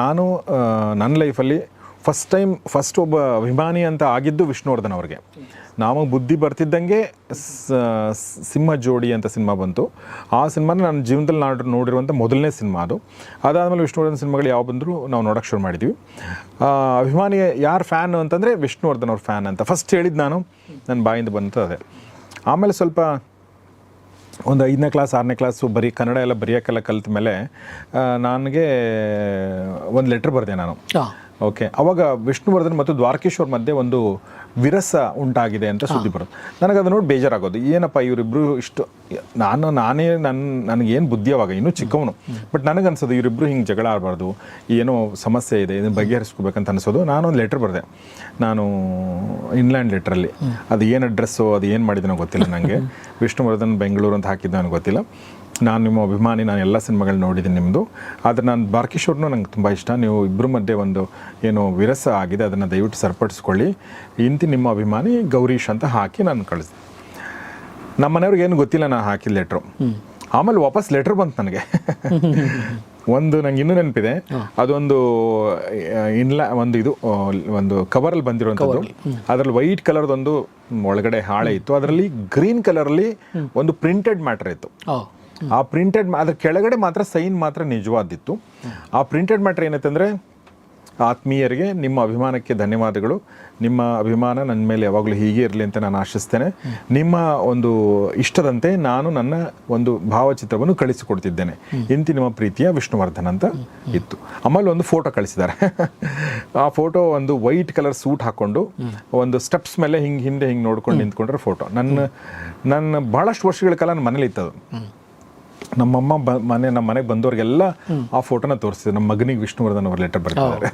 ನಾನು ನನ್ನ ಲೈಫಲ್ಲಿ ಫಸ್ಟ್ ಟೈಮ್ ಫಸ್ಟ್ ಒಬ್ಬ ಅಭಿಮಾನಿ ಅಂತ ಆಗಿದ್ದು ವಿಷ್ಣುವರ್ಧನ್ ಅವ್ರಿಗೆ. ನಾವು ಬುದ್ಧಿ ಬರ್ತಿದ್ದಂಗೆ ಸಿಂಹ ಜೋಡಿ ಅಂತ ಸಿನಿಮಾ ಬಂತು. ಆ ಸಿನಿಮಾನ ನನ್ನ ಜೀವನದಲ್ಲಿ ನಾನು ನೋಡಿರುವಂಥ ಮೊದಲನೇ ಸಿನಿಮಾ ಅದು. ಅದಾದಮೇಲೆ ವಿಷ್ಣುವರ್ಧನ್ ಸಿನಿಮಾಗಳು ಯಾವ ಬಂದರೂ ನಾವು ನೋಡೋಕ್ಕೆ ಶುರು ಮಾಡಿದ್ವಿ. ಅಭಿಮಾನಿ ಯಾರು ಫ್ಯಾನ್ ಅಂತಂದರೆ ವಿಷ್ಣುವರ್ಧನ್ ಅವ್ರ ಫ್ಯಾನ್ ಅಂತ. ಫಸ್ಟ್ ಹೇಳಿದ್ದು ನಾನು ನನ್ನ ಬಾಯಿಂದ ಬಂತು ಅದೇ ಆಮೇಲೆ ಸ್ವಲ್ಪ ಒಂದು ಐದನೇ ಕ್ಲಾಸ್ ಆರನೇ ಕ್ಲಾಸು ಬರೀ ಕನ್ನಡ ಎಲ್ಲ ಬರೆಯೋಕ್ಕೆಲ್ಲ ಕಲಿತ ಮೇಲೆ ನನಗೆ ಒಂದು ಲೆಟ್ರ್ ಬರೆದೆ ನಾನು. ಓಕೆ ಅವಾಗ ವಿಷ್ಣುವರ್ಧನ್ ಮತ್ತು ದ್ವಾರಕೇಶ್ವರ್ ಮಧ್ಯೆ ಒಂದು ವಿರಸ ಉಂಟಾಗಿದೆ ಅಂತ ಸುದ್ದಿ ಬರುತ್ತೆ. ನನಗೆ ಅದು ನೋಡಿ ಬೇಜಾರಾಗೋದು. ಏನಪ್ಪ ಇವರಿಬ್ಬರು ಇಷ್ಟು ನಾನು, ನಾನೇ ನನ್ನ ನನಗೇನು ಬುದ್ಧಿ ಅವಾಗ ಇನ್ನೂ ಚಿಕ್ಕವನು. ಬಟ್ ನನಗನ್ಸೋದು ಇವರಿಬ್ಬರು ಹಿಂಗೆ ಜಗಳ ಆಡಬಾರ್ದು, ಏನೋ ಸಮಸ್ಯೆ ಇದೆ, ಇದನ್ನು ಬಗೆಹರಿಸ್ಕೋಬೇಕಂತ ಅನಿಸೋದು, ನಾನೊಂದು ಲೆಟ್ರ್ ಬರೆದೆ. ನಾನು ಇನ್ಲ್ಯಾಂಡ್ ಲೆಟ್ರಲ್ಲಿ ಅದು ಏನು ಅಡ್ರೆಸ್ಸು ಅದು ಏನು ಮಾಡಿದನೋ ಗೊತ್ತಿಲ್ಲ ನನಗೆ ವಿಷ್ಣುವರ್ಧನ್ ಬೆಂಗಳೂರು ಅಂತ ಹಾಕಿದ್ದು ನನಗೆ ಗೊತ್ತಿಲ್ಲ. ನಾನು ನಿಮ್ಮ ಅಭಿಮಾನಿ, ನಾನು ಎಲ್ಲ ಸಿನಿಮಾಗಳು ನೋಡಿದ್ದೀನಿ ನಿಮ್ಮದು ಆದರೆ ನಾನು ಬಾರ್ಕಿಶೋರ್ನು ನಂಗೆ ತುಂಬ ಇಷ್ಟ. ನೀವು ಇಬ್ಬರ ಮಧ್ಯೆ ಒಂದು ಏನು ವಿರಸ ಆಗಿದೆ, ಅದನ್ನು ದಯವಿಟ್ಟು ಸರಿಪಡಿಸ್ಕೊಳ್ಳಿ. ಇಂತಿ ನಿಮ್ಮ ಅಭಿಮಾನಿ ಗೌರೀಶ್ ಅಂತ ಹಾಕಿ ನಾನು ಕಳಿಸಿದೆ. ನಮ್ಮ ಮನೆಯವ್ರಿಗೆ ಏನು ಗೊತ್ತಿಲ್ಲ ನಾನು ಹಾಕಿದ ಲೆಟ್ರು ಆಮೇಲೆ ವಾಪಸ್ ಲೆಟ್ರ್ ಬಂತು ನನಗೆ. ಒಂದು ನಂಗೆ ಇನ್ನೂ ನೆನಪಿದೆ. ಅದೊಂದು ಇನ್ಲಾ ಒಂದು ಇದು ಒಂದು ಕವರಲ್ಲಿ ಬಂದಿರುವಂಥದ್ದು. ಅದರಲ್ಲಿ ವೈಟ್ ಕಲರ್ದೊಂದು ಒಳಗಡೆ ಹಾಳೆ ಇತ್ತು. ಅದರಲ್ಲಿ ಗ್ರೀನ್ ಕಲರಲ್ಲಿ ಒಂದು ಪ್ರಿಂಟೆಡ್ ಮ್ಯಾಟರ್ ಇತ್ತು. ಆ ಪ್ರಿಂಟೆಡ್ ಅದ್ರ ಕೆಳಗಡೆ ಮಾತ್ರ ಸೈನ್ ಮಾತ್ರ ನಿಜವಾದಿತ್ತು. ಆ ಪ್ರಿಂಟೆಡ್ ಮ್ಯಾಟ್ರ್ ಏನೈತಂದರೆ ಆತ್ಮೀಯರಿಗೆ ನಿಮ್ಮ ಅಭಿಮಾನಕ್ಕೆ ಧನ್ಯವಾದಗಳು. ನಿಮ್ಮ ಅಭಿಮಾನ ನನ್ನ ಮೇಲೆ ಯಾವಾಗಲೂ ಹೀಗೆ ಇರಲಿ ಅಂತ ನಾನು ಆಶಿಸ್ತೇನೆ. ನಿಮ್ಮ ಒಂದು ಇಷ್ಟದಂತೆ ನಾನು ನನ್ನ ಒಂದು ಭಾವಚಿತ್ರವನ್ನು ಕಳಿಸಿಕೊಡ್ತಿದ್ದೇನೆ. ಇಂತಿ ನಿಮ್ಮ ಪ್ರೀತಿಯ ವಿಷ್ಣುವರ್ಧನ್ ಅಂತ ಇತ್ತು. ಆಮೇಲೆ ಒಂದು ಫೋಟೋ ಕಳಿಸಿದ್ದಾರೆ. ಆ ಫೋಟೋ ಒಂದು ವೈಟ್ ಕಲರ್ ಸೂಟ್ ಹಾಕ್ಕೊಂಡು ಒಂದು ಸ್ಟೆಪ್ಸ್ ಮೇಲೆ ಹಿಂಗೆ ಹಿಂದೆ ಹಿಂಗೆ ನೋಡ್ಕೊಂಡು ನಿಂತ್ಕೊಂಡ್ರೆ ಫೋಟೋ ನನ್ನ ನನ್ನ ಬಹಳಷ್ಟು ವರ್ಷಗಳ ಕಾಲ ನನ್ನ ಮನೇಲಿ ಇತ್ತದು ನಮ್ಮಮ್ಮ ಬ ಮನೆ ನಮ್ಮ ಮನೆಗೆ ಬಂದವ್ರಿಗೆಲ್ಲ ಆ ಫೋಟೋನ ತೋರಿಸಿದ್ರು. ನಮ್ಮ ಮಗನಿಗೆ ವಿಷ್ಣುವರ್ಧನ್ ಅವ್ರ ಲೆಟರ್ ಬರ್ತಿದ್ದಾರೆ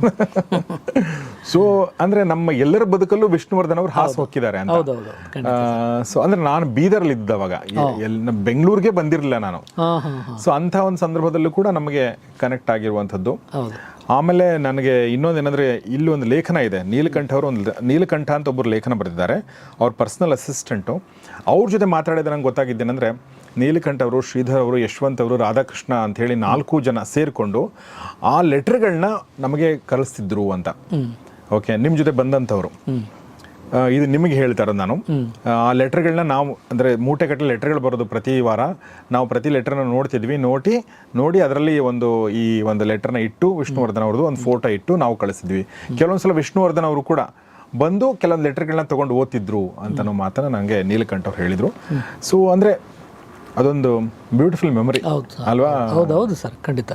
ಸೊ ಅಂದ್ರೆ ನಮ್ಮ ಎಲ್ಲರ ಬದುಕಲ್ಲೂ ವಿಷ್ಣುವರ್ಧನ್ ಅವರು ಹಾಸು ಹೊಕ್ಕಿದ್ದಾರೆ ಅಂತ. ಸೊ ಅಂದ್ರೆ ನಾನು ಬೀದರ್ಲಿ ಇದ್ದವಾಗ ಬೆಂಗಳೂರಿಗೆ ಬಂದಿರಲಿಲ್ಲ ನಾನು. ಸೊ ಅಂಥ ಒಂದು ಸಂದರ್ಭದಲ್ಲೂ ಕೂಡ ನಮಗೆ ಕನೆಕ್ಟ್ ಆಗಿರುವಂಥದ್ದು. ಆಮೇಲೆ ನನಗೆ ಏನಂದ್ರೆ ಇಲ್ಲಿ ಒಂದು ಲೇಖನ ಇದೆ. ನೀಲಕಂಠ ಅವರು ಒಂದು ನೀಲಕಂಠ ಅಂತ ಒಬ್ಬರು ಲೇಖನ ಬರೆದಿದ್ದಾರೆ. ಅವ್ರ ಪರ್ಸನಲ್ ಅಸಿಸ್ಟೆಂಟು ಅವ್ರ ಜೊತೆ ಮಾತಾಡಿದ ನಂಗೆ ಗೊತ್ತಾಗಿದ್ದೇನೆಂದರೆ ನೀಲಕಂಠ ಅವರು, ಶ್ರೀಧರ್ ಅವರು, ಯಶವಂತ್ ಅವರು, ರಾಧಾಕೃಷ್ಣ ಅಂತ ಹೇಳಿ ನಾಲ್ಕು ಜನ ಸೇರಿಕೊಂಡು ಆ ಲೆಟರ್ಗಳನ್ನ ನಮಗೆ ಕಳಿಸ್ತಿದ್ರು ಅಂತ. ಓಕೆ ನಿಮ್ಮ ಜೊತೆ ಬಂದಂಥವ್ರು. ಇದು ನಿಮಗೆ ಹೇಳ್ತಾರೆ ನಾನು. ಆ ಲೆಟರ್ಗಳನ್ನ ನಾವು, ಅಂದರೆ ಮೂಟೆಗಟ್ಟಲೆ ಲೆಟರ್ಗಳು ಬರೋದು ಪ್ರತಿ ವಾರ. ನಾವು ಪ್ರತಿ ಲೆಟರ್ನ ನೋಡ್ತಿದ್ವಿ, ನೋಡಿ ನೋಡಿ ಅದರಲ್ಲಿ ಒಂದು ಈ ಒಂದು ಲೆಟರ್ನ ಇಟ್ಟು ವಿಷ್ಣುವರ್ಧನ್ ಅವ್ರದ್ದು ಒಂದು ಫೋಟೋ ಇಟ್ಟು ನಾವು ಕಳಿಸಿದ್ವಿ. ಕೆಲವೊಂದ್ಸಲ ವಿಷ್ಣುವರ್ಧನ್ ಅವರು ಕೂಡ ಬಂದು ಕೆಲವೊಂದು ಲೆಟರ್ಗಳನ್ನ ತಗೊಂಡು ಓದ್ತಿದ್ರು ಅಂತನೋ ಮಾತನ್ನ ನನಗೆ ನೀಲಕಂಠ ಅವ್ರು ಹೇಳಿದರು. ಸೊ ಅಂದರೆ ಅದೊಂದು ಬ್ಯೂಟಿಫುಲ್ ಮೆಮೊರಿ ಹೌದು ಅಲ್ವಾ? ಹೌದು ಹೌದು ಸರ್. ಖಂಡಿತ.